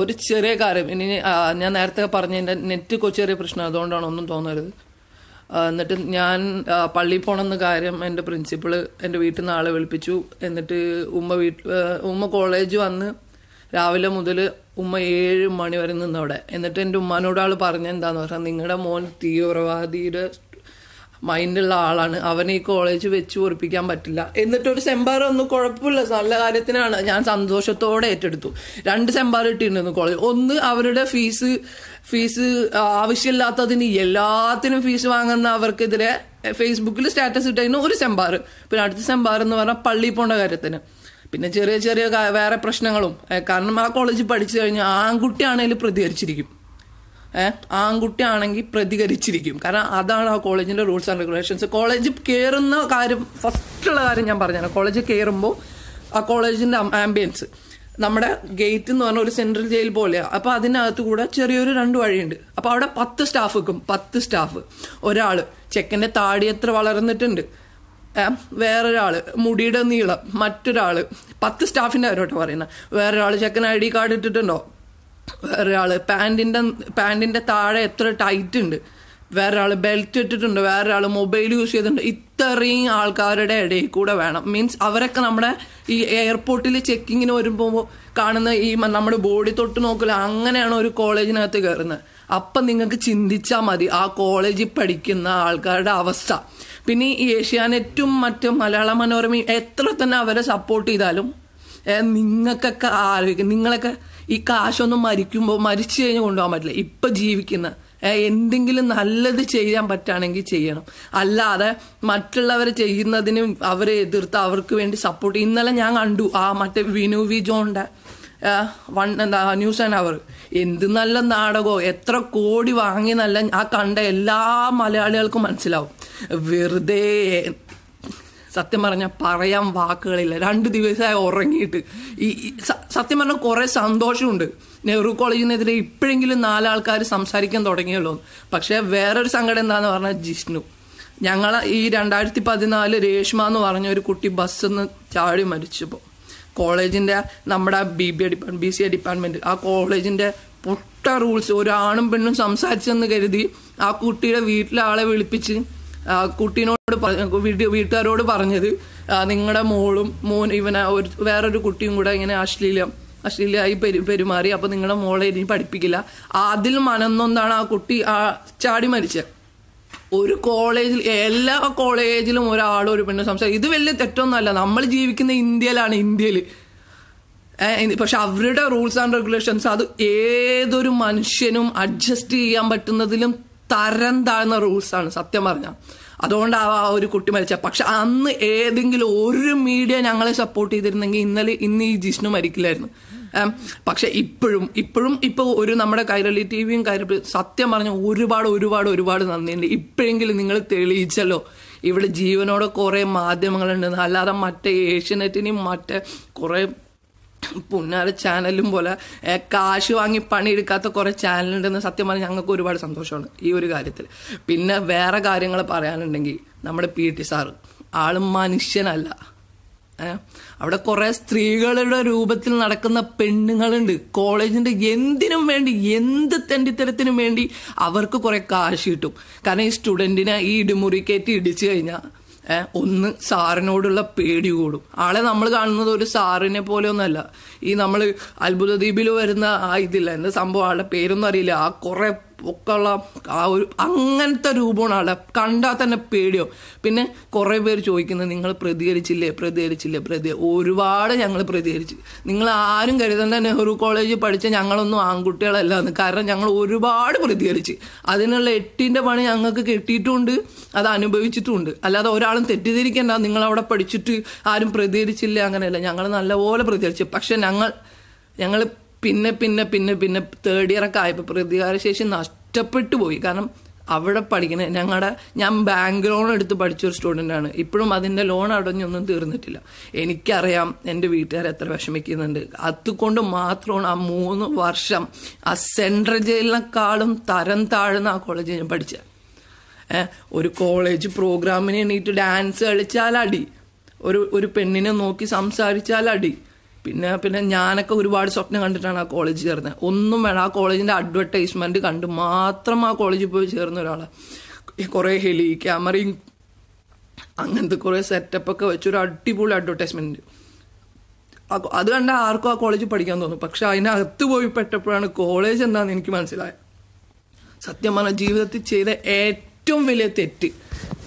ഒരു ചെറിയ കാര്യം. ഇനി ഞാൻ നേരത്തെ പറഞ്ഞതിന്റെ നെറ്റ് ചെറിയ പ്രശ്നം. അതുകൊണ്ടാണ് ഒന്നും തോന്നരുത്. എന്നിട്ട് ഞാൻ പള്ളിയിൽ പോകണമെന്ന കാര്യം എന്റെ പ്രിൻസിപ്പിൾ എന്റെ വീട്ടിൽ നിന്ന് ആളെ വിളിപ്പിച്ചു. എന്നിട്ട് ഉമ്മ വീട്ട് ഉമ്മ കോളേജ് വന്ന് രാവിലെ മുതൽ ഉമ്മ ഏഴ് മണി വരെ നിന്നവിടെ. എന്നിട്ട് എന്റെ ഉമ്മാനോട് ആൾ പറഞ്ഞെന്താന്ന് പറഞ്ഞാൽ നിങ്ങളുടെ മോൻ തീവ്രവാദിയുടെ മൈൻഡുള്ള ആളാണ്. അവനെ ഈ കോളേജ് വെച്ച് ഉറപ്പിക്കാൻ പറ്റില്ല. എന്നിട്ട് ഒരു സെമ്പാർ ഒന്നും കുഴപ്പമില്ല. നല്ല കാര്യത്തിനാണ്. ഞാൻ സന്തോഷത്തോടെ ഏറ്റെടുത്തു. രണ്ട് സെമ്പാർ ഇട്ടിരുന്നു കോളേജ് ഒന്ന് അവരുടെ ഫീസ് ഫീസ് ആവശ്യമില്ലാത്തതിന് എല്ലാത്തിനും ഫീസ് വാങ്ങുന്ന അവർക്കെതിരെ ഫേസ്ബുക്കിൽ സ്റ്റാറ്റസ് ഇട്ടതിന് ഒരു സെമ്പാർ പിന്നെ അടുത്ത സെമ്പാർ എന്ന് പറഞ്ഞാൽ പള്ളിയിൽ പോകേണ്ട കാര്യത്തിന്. പിന്നെ ചെറിയ ചെറിയ വേറെ പ്രശ്നങ്ങളും. കാരണം ആ കോളേജിൽ പഠിച്ചു കഴിഞ്ഞാൽ ആൺകുട്ടിയാണെങ്കിലും പ്രതികരിച്ചിരിക്കും. ഏഹ് ആൺകുട്ടിയാണെങ്കിൽ പ്രതികരിച്ചിരിക്കും. കാരണം അതാണ് ആ കോളേജിന്റെ റൂൾസ് ആൻഡ് റെഗുലേഷൻസ് കോളേജ് കയറുന്ന കാര്യം ഫസ്റ്റ് ഉള്ള കാര്യം ഞാൻ പറഞ്ഞാണ് കോളേജ് കയറുമ്പോൾ ആ കോളേജിന്റെ ആംബിയൻസ് നമ്മുടെ ഗേറ്റ് എന്ന് പറഞ്ഞ ഒരു സെൻട്രൽ ജയിൽ പോലെയാണ് അപ്പോൾ അതിനകത്ത് കൂടെ ചെറിയൊരു രണ്ട് വഴിയുണ്ട്. അപ്പോൾ അവിടെ പത്ത് സ്റ്റാഫ് വെക്കും പത്ത് സ്റ്റാഫ് ഒരാൾ ചെക്കന്റെ താടി എത്ര വളർന്നിട്ടുണ്ട് വേറൊരാൾ മുടിയുടെ നീളം. മറ്റൊരാൾ പത്ത് സ്റ്റാഫിന്റെ കാര്യമായിട്ട് പറയുന്നത് വേറൊരാൾ ചെക്കൻ ഐ ഡി കാർഡ് ഇട്ടിട്ടുണ്ടോ? വേറൊരാൾ. പാൻറിന്റെ പാൻറിന്റെ താഴെ എത്ര ടൈറ്റ് ഉണ്ട്. വേറൊരാൾ ബെൽറ്റ് ഇട്ടിട്ടുണ്ട്. വേറൊരാൾ മൊബൈൽ യൂസ് ചെയ്തിട്ടുണ്ട്. ഇത്രയും ആൾക്കാരുടെ ഇടയിൽ കൂടെ വേണം. മീൻസ് അവരൊക്കെ നമ്മുടെ ഈ എയർപോർട്ടിൽ ചെക്കിങ്ങിന് വരുമ്പോൾ കാണുന്ന ഈ നമ്മുടെ ബോഡി തൊട്ട് നോക്കില്ല അങ്ങനെയാണ് ഒരു കോളേജിനകത്ത് കയറുന്നത്. അപ്പം നിങ്ങൾക്ക് ചിന്തിച്ചാൽ മതി ആ കോളേജിൽ പഠിക്കുന്ന ആൾക്കാരുടെ അവസ്ഥ. പിന്നെ ഈ ഏഷ്യാനെറ്റും മറ്റും മലയാള മനോരമയും എത്ര തന്നെ അവരെ സപ്പോർട്ട് ചെയ്താലും നിങ്ങൾക്കൊക്കെ ആലോചിക്കും. നിങ്ങളൊക്കെ ഈ കാശൊന്നും മരിക്കുമ്പോൾ മരിച്ചു കഴിഞ്ഞ് കൊണ്ടുപോകാൻ പറ്റില്ല. ഇപ്പം ജീവിക്കുന്ന എന്തെങ്കിലും നല്ലത് ചെയ്യാൻ പറ്റുകയാണെങ്കിൽ ചെയ്യണം. അല്ലാതെ മറ്റുള്ളവർ ചെയ്യുന്നതിന് അവരെ എതിർത്ത് അവർക്ക് വേണ്ടി സപ്പോർട്ട് ഇന്നലെ ഞാൻ കണ്ടു ആ മറ്റേ വിനു വി ജോണിന്റെ വൺ എന്താ ന്യൂസ് ആൻഡ് അവർ. എന്ത് നല്ല നാടകമോ എത്ര കോടി വാങ്ങി നല്ല ആ കണ്ട എല്ലാ മലയാളികൾക്കും മനസ്സിലാവും. വെറുതെ സത്യം പറഞ്ഞാൽ പറയാൻ വാക്കുകളില്ല. രണ്ട് ദിവസമായി ഉറങ്ങിയിട്ട്. ഈ സത്യം പറഞ്ഞാൽ കുറേ സന്തോഷമുണ്ട്. നെഹ്റു കോളേജിനെതിരെ ഇപ്പോഴെങ്കിലും നാലാൾക്കാർ സംസാരിക്കാൻ തുടങ്ങിയല്ലോ. പക്ഷെ വേറൊരു സങ്കടം എന്താന്ന് പറഞ്ഞാൽ ജിഷ്ണു. ഞങ്ങൾ ഈ രണ്ടായിരത്തി പതിനാല് രേഷ്മ എന്ന് പറഞ്ഞ ഒരു കുട്ടി ബസ്സിൽ നിന്ന് ചാടി മരിച്ചപ്പോൾ കോളേജിന്റെ നമ്മുടെ B B A depart B C A department ആ കോളേജിന്റെ പൊട്ട റൂൾസ് ഒരാണും പെണ്ണും സംസാരിച്ചെന്ന് കരുതി ആ കുട്ടിയുടെ വീട്ടിലെ ആളെ വിളിപ്പിച്ച് കുട്ടീനോട് വീട്ടുകാരോട് പറഞ്ഞത് നിങ്ങളുടെ മോളും മോൻ ഇവനെ ഒരു വേറൊരു കുട്ടിയും കൂടെ ഇങ്ങനെ അശ്ലീലം അശ്ലീലമായി പെരു പെരുമാറി അപ്പൊ നിങ്ങളുടെ മോളെ ഇനി പഠിപ്പിക്കില്ല. അതിൽ മനന്നൊന്നാണ് ആ കുട്ടി ആ ചാടി മരിച്ചത് ഒരു കോളേജിൽ എല്ലാ കോളേജിലും ഒരാളും ഒരു പെണ്ണും സംസാരിക്കും ഇത് വലിയ തെറ്റൊന്നുമല്ല. നമ്മൾ ജീവിക്കുന്ന ഇന്ത്യയിലാണ് ഇന്ത്യയിൽ പക്ഷെ അവരുടെ റൂൾസ് ആൻഡ് റെഗുലേഷൻസ് അത് ഏതൊരു മനുഷ്യനും അഡ്ജസ്റ്റ് ചെയ്യാൻ പറ്റുന്നതിലും തരം താഴ്ന്ന റൂൾസാണ് സത്യം പറഞ്ഞാൽ അതുകൊണ്ടാവാം ആ ഒരു കുട്ടി മരിച്ച. പക്ഷെ അന്ന് ഏതെങ്കിലും ഒരു മീഡിയ ഞങ്ങളെ സപ്പോർട്ട് ചെയ്തിരുന്നെങ്കിൽ ഇന്നലെ ഇന്ന് ഈ ജിഷ്ണു മരിക്കില്ലായിരുന്നു. പക്ഷെ ഇപ്പോഴും ഇപ്പോഴും ഇപ്പൊ ഒരു നമ്മുടെ കൈരളി ടി വിയും കൈരളി സത്യം പറഞ്ഞ ഒരുപാട് ഒരുപാട് ഒരുപാട് നന്ദിയുണ്ട്. ഇപ്പോഴെങ്കിലും നിങ്ങൾ തെളിയിച്ചല്ലോ ഇവിടെ ജീവനോടെ കുറെ മാധ്യമങ്ങളുണ്ടെന്ന് അല്ലാതെ മറ്റേ ഏഷ്യനെറ്റിനെയും മറ്റേ കുറെ പുന്നാര ചാനലും പോലെ കാശ് വാങ്ങി പണിയെടുക്കാത്ത കുറെ ചാനലുണ്ടെന്ന് സത്യം പറഞ്ഞാൽ ഞങ്ങൾക്ക് ഒരുപാട് സന്തോഷമാണ് ഈ ഒരു കാര്യത്തിൽ. പിന്നെ വേറെ കാര്യങ്ങൾ പറയാനുണ്ടെങ്കിൽ നമ്മുടെ പി ടി സാറ് ആൾ മനുഷ്യനല്ല. അവിടെ കുറെ സ്ത്രീകളുടെ രൂപത്തിൽ നടക്കുന്ന പെണ്ണുങ്ങളുണ്ട്. കോളേജിന്റെ എന്തിനും വേണ്ടി എന്ത് തെണ്ടിത്തരത്തിനും വേണ്ടി അവർക്ക് കുറെ കാശ് കിട്ടും. കാരണം ഈ സ്റ്റുഡന്റിനെ ഈ ഇടിമുറി കയറ്റി ഇടിച്ചു കഴിഞ്ഞാൽ ഒന്ന് സാറിനോടുള്ള പേടി കൂടും. ആളെ നമ്മൾ കാണുന്നത് ഒരു സാറിനെ പോലെ ഒന്നല്ല ഈ നമ്മൾ അത്ഭുത ദ്വീപിൽ വരുന്ന ആ ഇതില്ല എന്താ സംഭവം? ആളുടെ പേരൊന്നും അറിയില്ല. ആ കുറെ പൊക്കമുള്ള ആ ഒരു അങ്ങനത്തെ രൂപമാണ് ആളെ. കണ്ടാൽ തന്നെ പേടിയോ പിന്നെ കുറെ പേര് ചോദിക്കുന്നത് നിങ്ങൾ പ്രതികരിച്ചില്ലേ? പ്രതികരിച്ചില്ലേ? പ്രതി ഒരുപാട് ഞങ്ങൾ പ്രതികരിച്ചു. നിങ്ങൾ ആരും കരുതേണ്ട നെഹ്റു കോളേജിൽ പഠിച്ച ഞങ്ങളൊന്നും ആൺകുട്ടികളല്ല എന്ന് കാരണം ഞങ്ങൾ ഒരുപാട് പ്രതികരിച്ച്. അതിനുള്ള എട്ടിന്റെ പണി ഞങ്ങൾക്ക് കിട്ടിയിട്ടുമുണ്ട് അത് അനുഭവിച്ചിട്ടുമുണ്ട് അല്ലാതെ ഒരാളും തെറ്റിദ്ധരിക്കേണ്ട. നിങ്ങളവിടെ പഠിച്ചിട്ട് ആരും പ്രതികരിച്ചില്ല അങ്ങനെയല്ല. ഞങ്ങൾ നല്ലപോലെ പ്രതികരിച്ചു. പക്ഷെ ഞങ്ങൾ ഞങ്ങൾ പിന്നെ പിന്നെ പിന്നെ പിന്നെ തേർഡ് ഇയർ ഒക്കെ ആയപ്പോൾ പ്രതികാരശേഷി നഷ്ടപ്പെട്ടു പോയി കാരണം അവിടെ പഠിക്കുന്നത് ഞങ്ങളുടെ ഞാൻ ബാങ്ക് ലോൺ എടുത്ത് പഠിച്ചൊരു സ്റ്റുഡന്റ് ആണ്. ഇപ്പോഴും അതിന്റെ ലോൺ അടഞ്ഞൊന്നും തീർന്നിട്ടില്ല. എനിക്കറിയാം എന്റെ വീട്ടുകാർ എത്ര വിഷമിക്കുന്നുണ്ട്. അതുകൊണ്ട് മാത്രമാണ് ആ മൂന്ന് വർഷം ആ സെൻട്രൽ ജയിലിനെക്കാളും തരം താഴ്ന്ന ആ കോളേജിൽ ഞാൻ പഠിച്ചത് ഒരു കോളേജ് പ്രോഗ്രാമിന് എണീറ്റ് ഡാൻസ് കളിച്ചാൽ അടി ഒരു ഒരു പെണ്ണിനെ നോക്കി സംസാരിച്ചാൽ അടി പിന്നെ പിന്നെ ഞാനൊക്കെ ഒരുപാട് സ്വപ്നം കണ്ടിട്ടാണ് ആ കോളേജിൽ ചേർന്നത് ഒന്നും വേണം ആ കോളേജിന്റെ അഡ്വർടൈസ്മെന്റ് കണ്ട് മാത്രം ആ കോളേജിൽ പോയി ചേർന്ന ഒരാളാണ് കുറേ ഹെലി ക്യാമറയും അങ്ങനത്തെ കുറേ സെറ്റപ്പ് ഒക്കെ ഒരു അടിപൊളി അഡ്വർടൈസ്മെന്റ് അത് കണ്ട ആർക്കും ആ കോളേജിൽ പഠിക്കാൻ തോന്നും. പക്ഷെ അതിനകത്ത് പോയി പെട്ടപ്പോഴാണ് കോളേജ് എന്താണെന്ന് എനിക്ക് മനസ്സിലായത് സത്യം പറഞ്ഞ ജീവിതത്തിൽ ചെയ്ത ഏറ്റവും വലിയ തെറ്റ്.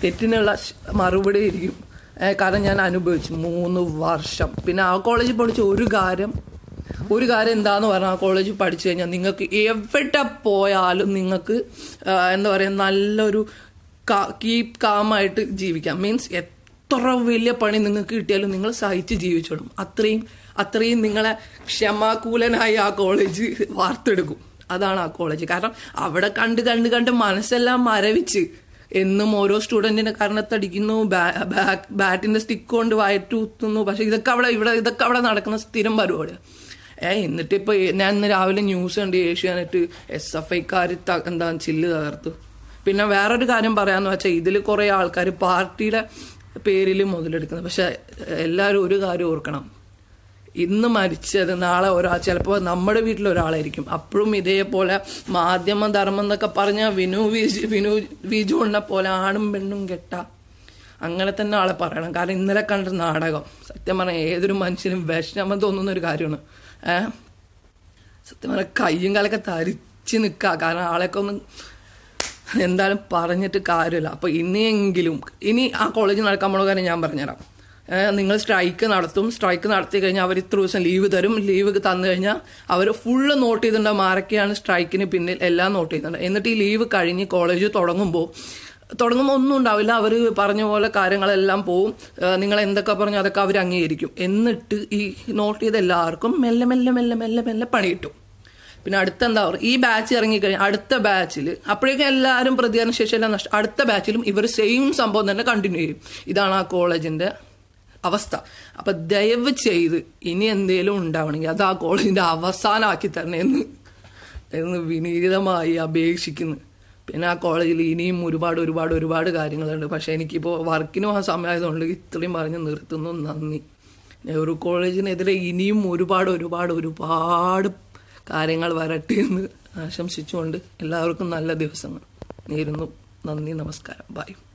തെറ്റിനുള്ള മറുപടി ഏ, കാരണം ഞാൻ അനുഭവിച്ചു മൂന്ന് വർഷം. പിന്നെ ആ കോളേജിൽ പഠിച്ച ഒരു കാര്യം ഒരു കാര്യം എന്താന്ന് പറഞ്ഞാൽ ആ കോളേജിൽ പഠിച്ചു കഴിഞ്ഞാൽ നിങ്ങൾക്ക് എവിടെ പോയാലും നിങ്ങൾക്ക് എന്താ പറയുക നല്ലൊരു കീപ് കാമായിട്ട് ജീവിക്കാം. മീൻസ് എത്ര വലിയ പണി നിങ്ങൾക്ക് കിട്ടിയാലും നിങ്ങൾ സഹിച്ച് ജീവിച്ചോളും. അത്രയും അത്രയും നിങ്ങളെ ക്ഷമാകൂലനായി ആ കോളേജ് വാർത്തെടുക്കും. അതാണ് ആ കോളേജ് കാരണം അവിടെ കണ്ട് കണ്ട് കണ്ട് മനസ്സെല്ലാം മരവിച്ച് എന്നും ഓരോ സ്റ്റുഡന്റിനെ കരണത്തടിക്കുന്നു ബാറ്റിന്റെ സ്റ്റിക്ക് കൊണ്ട് വയറ്റൂത്തുന്നു പക്ഷെ ഇതൊക്കെ അവിടെ ഇവിടെ ഇതൊക്കെ അവിടെ നടക്കുന്ന സ്ഥിരം പരിപാടി ഏ എന്നിട്ട് ഇപ്പൊ ഞാൻ ഇന്ന് രാവിലെ ന്യൂസ് കണ്ട് ഏഷ്യാനെറ്റ് എസ് എഫ് ഐക്കാർ എന്താ ചില്ല് തകർത്തു. പിന്നെ വേറൊരു കാര്യം പറയാന്ന് വെച്ചാൽ ഇതിൽ കുറെ ആൾക്കാർ പാർട്ടിയുടെ പേരിൽ മുതലെടുക്കുന്നത്. പക്ഷെ എല്ലാവരും ഒരു കാര്യം ഓർക്കണം. ഇന്ന് മരിച്ചത് നാളെ ഒരാൾ ചിലപ്പോൾ നമ്മുടെ വീട്ടിൽ ഒരാളായിരിക്കും. അപ്പോഴും ഇതേപോലെ മാധ്യമ ധർമ്മം എന്നൊക്കെ പറഞ്ഞ വിനു വിജു വിനു വിജുണ്ണെ പോലെ ആണും പെണ്ണും കെട്ട. അങ്ങനെ തന്നെ ആളെ പറയണം. കാരണം ഇന്നലെ കണ്ട നാടകം. സത്യം പറഞ്ഞാൽ ഏതൊരു മനുഷ്യനും വിഷമം തോന്നുന്ന ഒരു കാര്യമാണ്. ഏഹ് സത്യം പറഞ്ഞാൽ കയ്യും കാലൊക്കെ തരിച്ച് നിൽക്കുക കാരണം ആളെയൊക്കെ ഒന്ന് എന്തായാലും പറഞ്ഞിട്ട് കാര്യമില്ല. അപ്പോൾ ഇനിയെങ്കിലും ഇനി ആ കോളേജിൽ നടക്കാൻ പോണ കാര്യം ഞാൻ പറഞ്ഞുതരാം. നിങ്ങൾ സ്ട്രൈക്ക് നടത്തും. സ്ട്രൈക്ക് നടത്തി കഴിഞ്ഞാൽ അവർ ഇത്ര ദിവസം ലീവ് തരും. ലീവ് തന്നു കഴിഞ്ഞാൽ അവർ ഫുള്ള് നോട്ട് ചെയ്തിട്ടുണ്ടാവും ആരൊക്കെയാണ് സ്ട്രൈക്കിന് പിന്നിൽ എല്ലാം നോട്ട് ചെയ്തിട്ടുണ്ട്. എന്നിട്ട് ഈ ലീവ് കഴിഞ്ഞ് കോളേജ് തുടങ്ങുമ്പോൾ തുടങ്ങുമ്പോൾ ഒന്നും ഉണ്ടാവില്ല. അവർ പറഞ്ഞ പോലെ കാര്യങ്ങളെല്ലാം പോവും. നിങ്ങൾ എന്തൊക്കെ പറഞ്ഞു അതൊക്കെ അവർ അംഗീകരിക്കും. എന്നിട്ട് ഈ നോട്ട് ചെയ്ത എല്ലാവർക്കും മെല്ലെ മെല്ലെ മെല്ലെ മെല്ലെ മെല്ലെ പണി കിട്ടും പിന്നെ അടുത്ത എന്താ പറയുക? ഈ ബാച്ച് ഇറങ്ങിക്കഴിഞ്ഞാൽ അടുത്ത ബാച്ചിൽ അപ്പോഴേക്കും എല്ലാവരും പ്രതികരണ ശേഷി എല്ലാം നഷ്ടം അടുത്ത ബാച്ചിലും ഇവർ സെയിം സംഭവം തന്നെ കണ്ടിന്യൂ ചെയ്യും. ഇതാണ് ആ കോളേജിന്റെ അവസ്ഥ. അപ്പൊ ദയവ് ചെയ്ത് ഇനി എന്തേലും ഉണ്ടാവണമെങ്കിൽ അത് ആ കോളേജിന്റെ അവസാനമാക്കി തരണേ എന്ന് വിനീതമായി അപേക്ഷിക്കുന്നു. പിന്നെ ആ കോളേജിൽ ഇനിയും ഒരുപാട് ഒരുപാട് ഒരുപാട് കാര്യങ്ങളുണ്ട്. പക്ഷെ എനിക്കിപ്പോൾ വർക്കിനും ആ സമയമായതുകൊണ്ട് ഇത്രയും പറഞ്ഞ് നിർത്തുന്നു. നന്ദി. നെഹ്റു കോളേജിനെതിരെ ഇനിയും ഒരുപാട് ഒരുപാട് ഒരുപാട് കാര്യങ്ങൾ വരട്ടെ എന്ന് ആശംസിച്ചുകൊണ്ട് എല്ലാവർക്കും നല്ല ദിവസങ്ങൾ നേരുന്നു. നന്ദി നമസ്കാരം. ബൈ.